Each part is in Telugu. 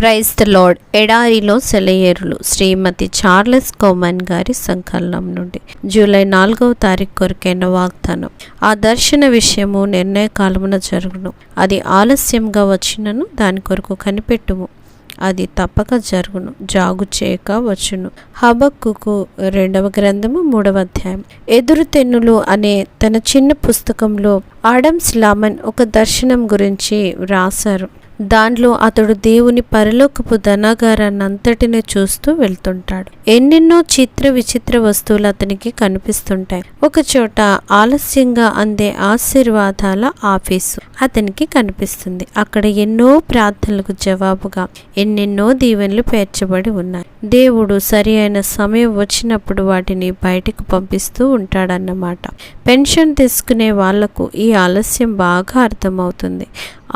ప్రైజ్ ద లార్డ్ ఎడారిలో సెలయేరులు. శ్రీమతి చార్లెస్ కోమన్ గారి సంకలనం నుండి. జూలై నాలుగవ తారీఖు కొరకైన వాగ్దానం. ఆ దర్శన విషయము నిర్ణయ కాలమున జరుగును. అది ఆలస్యంగా వచ్చినను దాని కొరకు కనిపెట్టుము. అది తప్పక జరుగును. జాగు చేయక వచ్చును. హబక్కుకు రెండవ గ్రంథము మూడవ అధ్యాయం. ఎదురు తెన్నులు అనే తన చిన్న పుస్తకంలో ఆడమ్స్ లామన్ ఒక దర్శనం గురించి వ్రాసారు దాంట్లో అతడు దేవుని పరలోకపు ధనాగారాన్నంతటిని చూస్తూ వెళ్తుంటాడు. ఎన్నెన్నో చిత్ర విచిత్ర వస్తువులు అతనికి కనిపిస్తుంటాయి. ఒక చోట ఆలస్యంగా అందే ఆశీర్వాదాల ఆఫీసు అతనికి కనిపిస్తుంది. అక్కడ ఎన్నో ప్రార్థనలకు జవాబుగా ఎన్నెన్నో దీవెనలు పేర్చబడి ఉన్నాయి. దేవుడు సరి అయిన సమయం వచ్చినప్పుడు వాటిని బయటకు పంపిస్తూ ఉంటాడన్నమాట. పెన్షన్ తీసుకునే వాళ్ళకు ఈ ఆలస్యం బాగా అర్థమవుతుంది.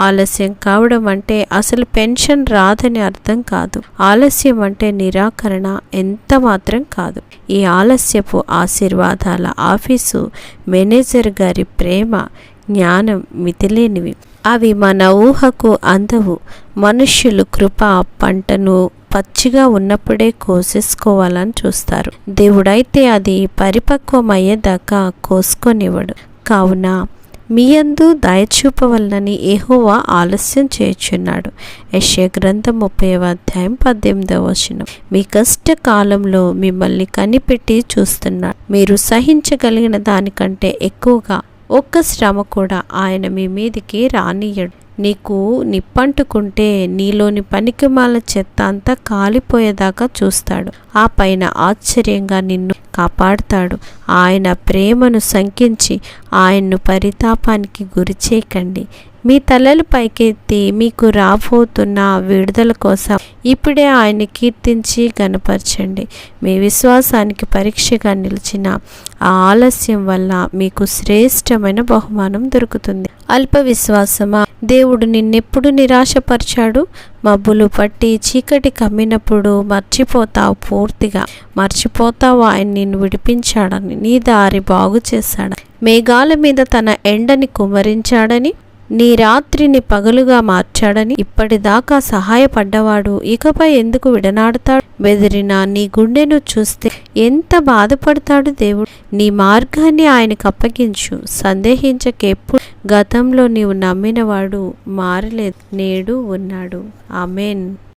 ఆలస్యం కావడం అంటే అసలు పెన్షన్ రాదని అర్థం కాదు. ఆలస్యం అంటే నిరాకరణ ఎంత మాత్రం కాదు. ఈ ఆలస్యపు ఆశీర్వాదాల ఆఫీసు మేనేజర్ గారి ప్రేమ జ్ఞానం మితిలేనివి. అవి మన ఊహకు అందవు. మనుష్యులు కృప పంటను పచ్చిగా ఉన్నప్పుడే కోసేసుకోవాలని చూస్తారు. దేవుడైతే అది పరిపక్వమయ్యేదాకా కోసుకొనివ్వడు. కావున మీయందు దయచూపవలనని ఏహోవా ఆలస్యం చేయుచున్నాడు. యశ్య గ్రంథం ముప్పై అధ్యాయం పద్దెనిమిదవ వచనం. మీ కష్ట కాలంలో మిమ్మల్ని కనిపెట్టి చూస్తున్నాడు. మీరు సహించగలిగిన దానికంటే ఎక్కువగా ఒక్క శ్రమ కూడా ఆయన మీ మీదికి రానియడు నీకు నిప్పంటుకుంటే నీలోని పనికిమాల చెత్త అంతా కాలిపోయేదాకా చూస్తాడు. ఆ పైన ఆశ్చర్యంగా నిన్ను కాపాడుతాడు. ఆయన ప్రేమను శంకించి ఆయన్ను పరితాపానికి గురిచేయకండి మీ తలలు పైకెత్తి మీకు రాబోతున్న విడుదల కోసం ఇప్పుడే ఆయన్ని కీర్తించి గనపరచండి మీ విశ్వాసానికి పరీక్షగా నిలిచిన ఆ ఆలస్యం వల్ల మీకు శ్రేష్టమైన బహుమానం దొరుకుతుంది. అల్ప విశ్వాసమా దేవుడు నిన్నెప్పుడు నిరాశపరిచాడు? మబ్బులు పట్టి చీకటి కమ్మినప్పుడు మర్చిపోతావు పూర్తిగా. మర్చిపోతావు ఆయన నిన్ను విడిపించాడని నీ దారి బాగు చేశాడు? మేఘాల మీద తన ఎండని కుమరించాడని నీ రాత్రిని పగలుగా మార్చాడని ఇప్పటిదాకా సహాయపడ్డవాడు ఇకపై ఎందుకు విడనాడతాడు? బెదిరిన నీ గుండెను చూస్తే ఎంత బాధపడతాడు దేవుడు? నీ మార్గాన్ని ఆయనకు అప్పగించు. సందేహించకెప్పుడు గతంలో నీవు నమ్మినవాడు మారలేదు. నేడు ఉన్నాడు. ఆమెన్.